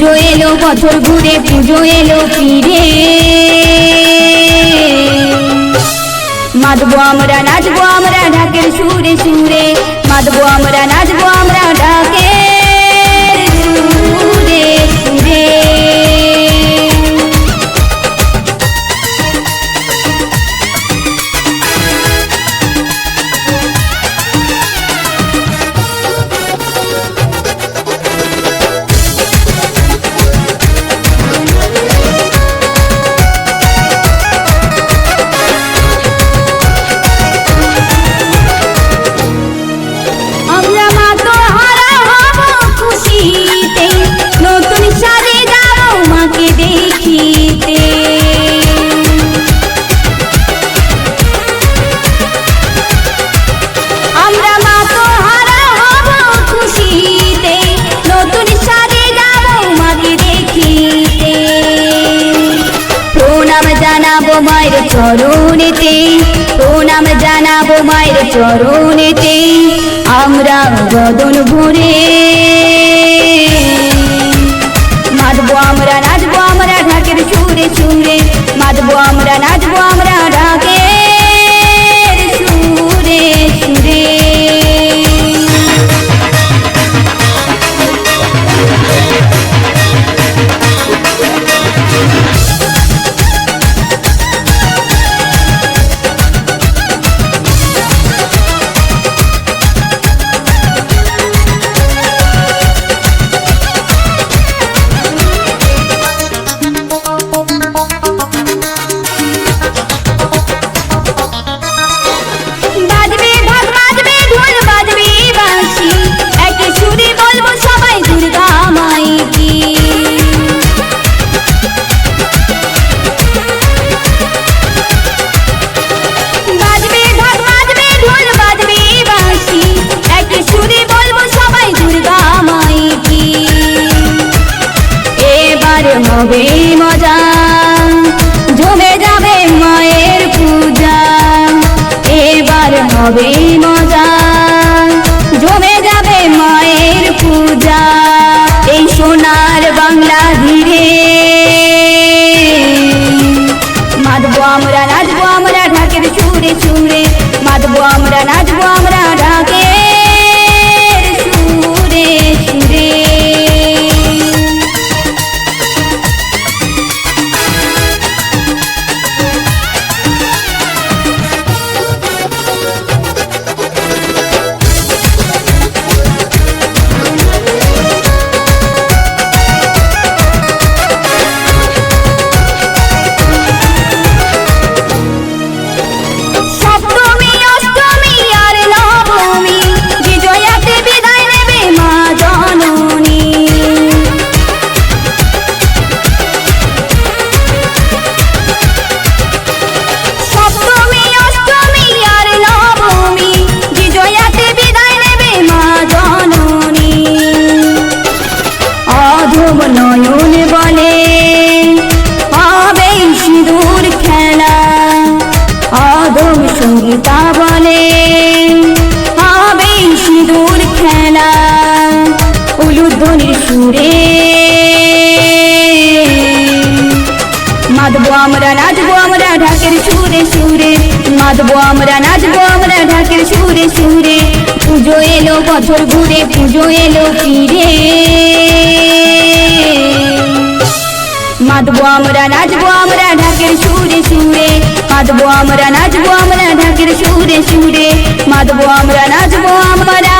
পুজো এলো, বছর ঘুরে পুজো এলো, ফিরে। মাধব আমরা, নাচবো আমরা, ঢাকের সুরে সুরে। মাধব আমরা, নাচবো আমরা চরণেতে প্রণাম জানাব মায়ের চরণেতে আমরা বদন ভরে মাতবো আমরা, নাচবো আমরা ঢাকের সুরে সুরে। মাতবো আমরা, নাচবো আমরা হবে মজা। জমে যাবে মায়ের পূজা। এবার হবে মজা। জমে যাবে মায়ের পূজা। এই সোনার বাংলা ধীরে মাতবো আমরা, নাচবো আমরা ঢাকের সুরে সুরে। মাতবো আমরা, নাচবো আমরা ঢাকের নাচবো আমরা ঢাকের সুরে সুরে মাদবো আমরা, নাচবো আমরা ঢাকের সুরে সুরে। পুজো এলো, বছর ঘুরে, পুজো এলো ফিরে। মাদবো আমরা, নাচবো আমরা ঢাকের সুরে সুরে মাদবো আমরা, নাচবো আমরা ঢাকের সুরে সুরে। মাদবো আমরা, নাচবো আমরা